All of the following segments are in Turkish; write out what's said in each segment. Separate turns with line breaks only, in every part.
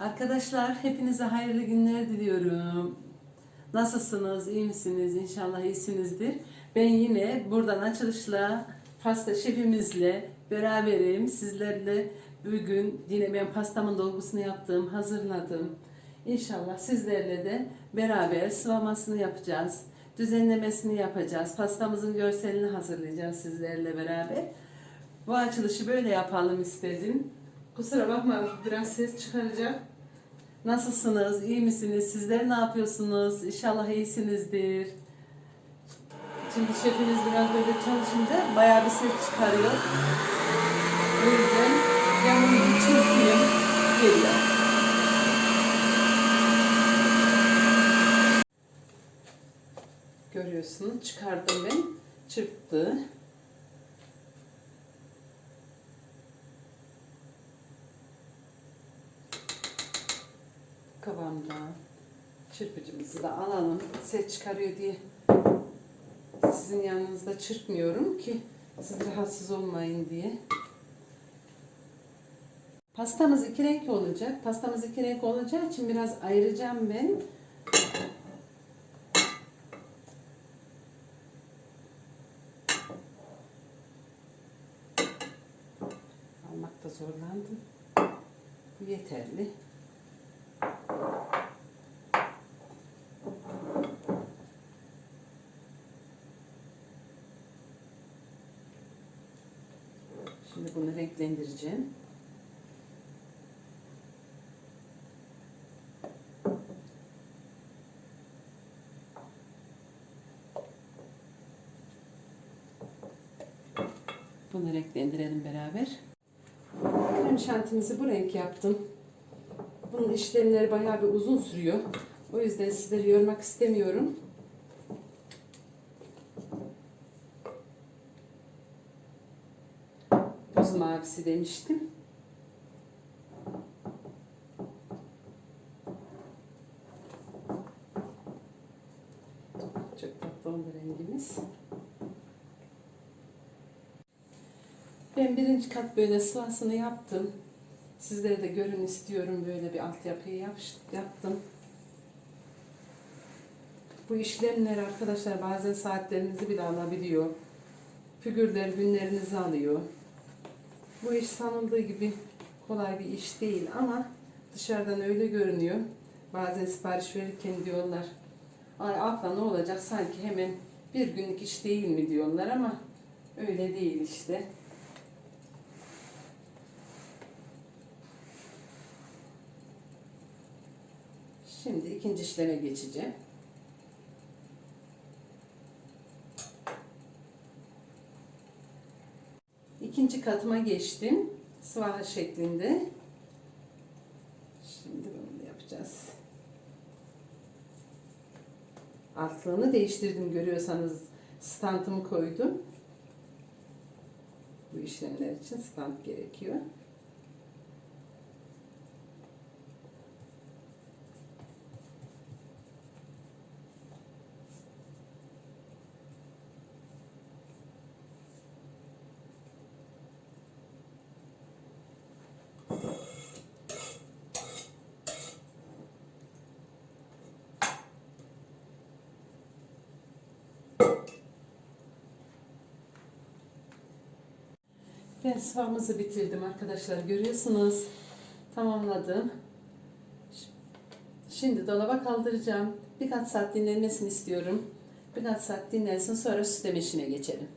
Arkadaşlar hepinize hayırlı günler diliyorum. Nasılsınız? iyi misiniz? İnşallah iyisinizdir. Ben yine buradan açılışla pasta şefimizle beraberim. Sizlerle bugün yine ben pastamın dolgusunu yaptım, hazırladım. İnşallah sizlerle de beraber sıvamasını yapacağız. Düzenlemesini yapacağız. Pastamızın görselini hazırlayacağız sizlerle beraber. Bu açılışı böyle yapalım istedim. Kusura bakma biraz ses çıkaracak. Nasılsınız? İyi misiniz? Sizler ne yapıyorsunuz? İnşallah iyisinizdir. Şimdi şefimiz biraz böyle çalışınca bayağı bir ses çıkarıyor. O yüzden bir çırpayım. Geliyor. Görüyorsunuz çıkardım ben. Çırptı. Kıvamda. Çırpıcımızı da alalım. Ses çıkarıyor diye sizin yanınızda çırpmıyorum ki siz rahatsız olmayın diye. Pastamız iki renk olacak. Pastamız iki renk olacağı için biraz ayıracağım ben. Almakta zorlandım. Bu yeterli. Şimdi bunu renklendireceğim. Bunu renklendirelim beraber. Krem şantimizi bu renk yaptım. Bunun işlemleri bayağı bir uzun sürüyor. O yüzden sizleri yormak istemiyorum. Buz mavisi demiştim. Çok tatlı oldu rengimiz. Ben birinci kat böyle sıvasını yaptım. Sizlere de görün istiyorum. Böyle bir altyapıyı yap- yaptım. Bu işlemler arkadaşlar bazen saatlerinizi bile alabiliyor. Figürler günlerinizi alıyor. Bu iş sanıldığı gibi kolay bir iş değil ama dışarıdan öyle görünüyor. Bazen sipariş verirken diyorlar ay abla ne olacak sanki hemen bir günlük iş değil mi diyorlar ama öyle değil işte. Şimdi ikinci işleme geçeceğim. İkinci katıma geçtim. Sıvaha şeklinde. Şimdi bunu yapacağız. Altlığını değiştirdim görüyorsanız stantımı koydum. Bu işlemler için stant gerekiyor. Ben sıvamızı bitirdim arkadaşlar. Görüyorsunuz. Tamamladım. Şimdi dolaba kaldıracağım. Birkaç saat dinlenmesini istiyorum. Birkaç saat dinlensin sonra süsleme işine geçelim.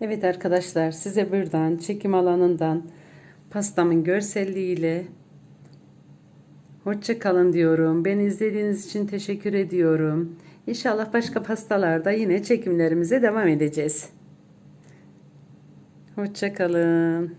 Evet arkadaşlar size buradan çekim alanından pastamın görselliğiyle hoşça kalın diyorum. Beni izlediğiniz için teşekkür ediyorum. İnşallah başka pastalarda yine çekimlerimize devam edeceğiz. Hoşçakalın.